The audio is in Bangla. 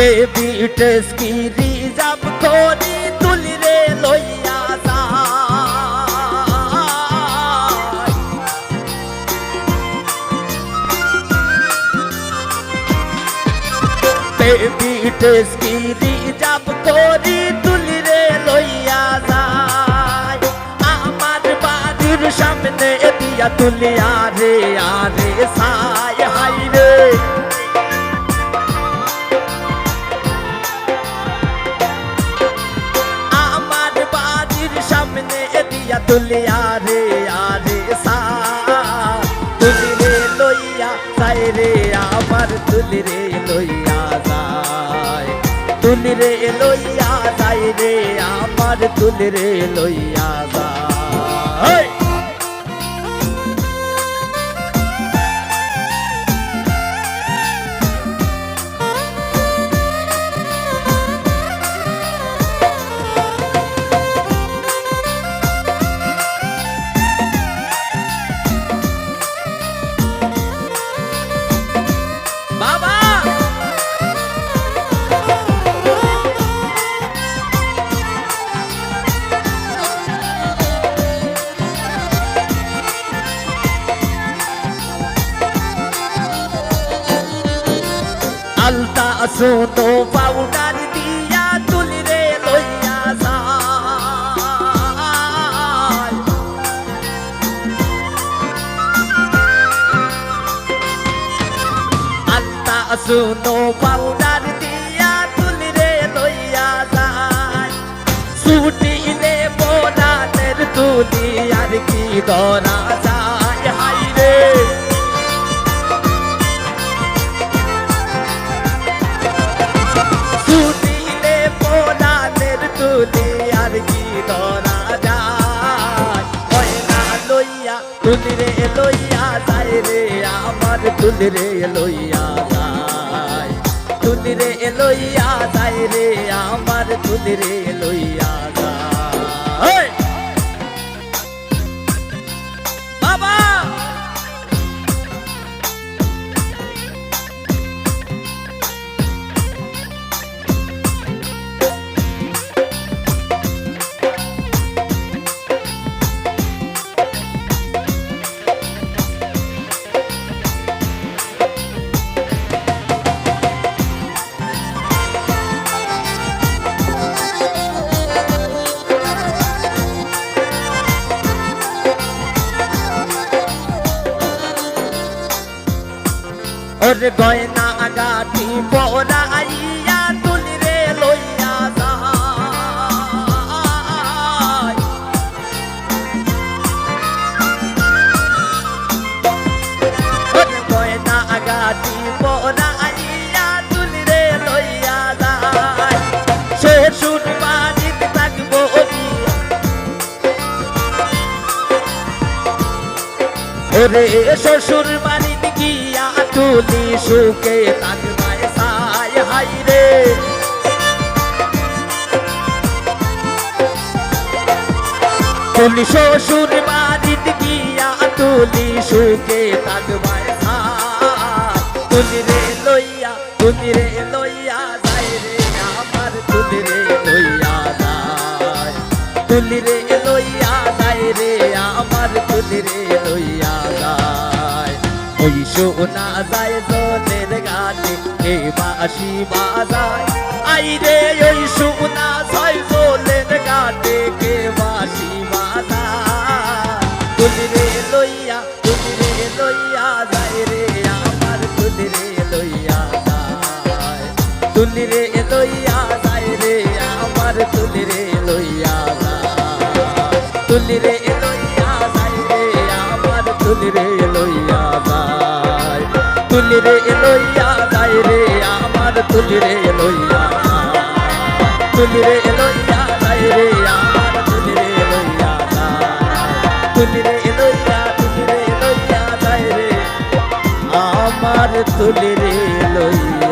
বেবি টেস্কি রিজার্ভ করি তুলি রে লইয়া বেবি টেস্কি রিজার্ভ করি তুলি রে লইয়া যায়। আমার বাড়ির সামনে দিয়া তুলি আরে আরে সাই দিয়া তুলি আরে সা। তুলি রে লইয়া যাই রে, আমার তুলি রে লইয়া যায়। তুলি রে লইয়া যাই রে, আমার তুলি রে লইয়া যায়। আলতা সোনো পাউডার দিয়া তুলি রে লইয়া যায় আলতা সোনো পাউডার দিয়া তুলি রে লইয়া যায় ছুটিলে বোনাদের তুলি আর কি করা লইয়া যায় রে, আমার তুলি রে লইয়া যায়। তুলি রে লইয়া যায় রে, আমার তুলি লইয়া ওরে গয়না গাটি পরাইয়া তুলি রে লইয়া ওরে গয়না গাটি পরাইয়া তুলি রে লইয়া যায়। শ্বশুর বাড়িতে থাকব ওরে। শ্বশুর বাড়িতে গিয়া তুলি সুখে তাকবায় সাই হাই রে। তুলি শ্বশুর বাড়িতে গিয়া তুলি সুখে তাকবায় তুলি রে লইয়া, তুলি রে লইয়া যাই রে আমার, তুলি রে লইয়া যায়। তুলি রে লইয়া যায় রে আমার, তুলি রে লইয়া ওই শোনা যায় জলের গানে কে বাসি বাজায় আই রে ওই শোনা যায় জলের গানে কে বাসি বাজায় তুলি রে লইয়া তুলি রে লইয়া যায় রে আমার তুলি রে লইয়া যায় তুলি রে লইয়া যায় রে আমার তুলি রে লইয়া যায় তুলি রে লইয়া যায় রে আমার তুলি রে লইয়া তুলি রে লইয়া যাই রে, আমার তুলি রে লইয়া। তুলি রে লইয়া যাই রে, আমার তুলি রে লইয়া তুলি রে লইয়া, তুলি রে লইয়া যাই রে। আমার তুলি রে লইয়া।